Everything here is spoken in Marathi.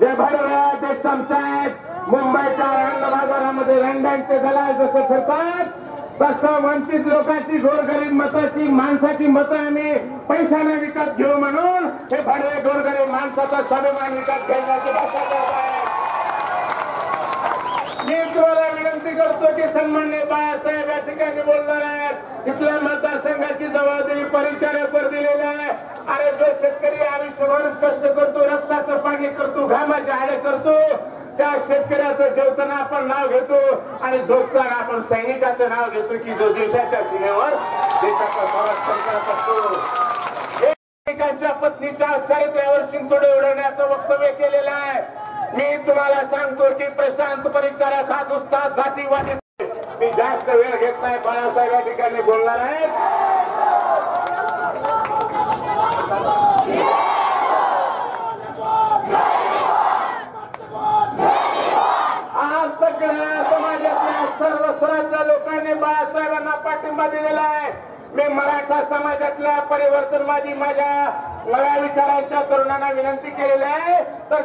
जे भडव्यात ते चमचा आहेत. मुंबईच्या रंग बाजारामध्ये रंगांचे दलाल जसं फिरतात तसं वंचित लोकांची गोरगरीब मताची माणसाची मतं आम्ही पैशाने विकत घेऊ म्हणून हे भडवे गोरगरीब माणसाचा स्वाभिमान विकत घेण्याची मी तुम्हाला विनंती करतो की सन्मान्य बाळासाहेब या ठिकाणी बोलणार आहेत. इथल्या मतदारसंघाची जबाबदारी परिचारकवर अरे जो शेतकरी आयुष्यभर कष्ट करतो रक्ताचं पाणी करतो घामाचे हाडे करतो त्या शेतकऱ्याचं जेवताना आपण नाव घेतो आणि झोपताना आपण सैनिकाचं नाव घेतो की जो देशाच्या सीमेवर देशाचा संरक्षण करत असतो. एकाच्या पत्नीच्या चरित्र्यावर शिंतोडे उडवण्याचं वक्तव्य केलेलं आहे. मी तुम्हाला सांगतो की प्रशांत परिचारक हा नुसता जातीवादी मी जास्त वेळ घेत नाही बाळासाहेब या ठिकाणी बोलणार आहे सगळ्या समाजातल्या सर्व स्तरातल्या लोकांनी बाळासाहेबांना पाठिंबा दिलेला आहे. मी मराठा समाजातल्या परिवर्तनवादी माझ्या नव्या विचारांच्या तरुणांना विनंती केलेली आहे. तर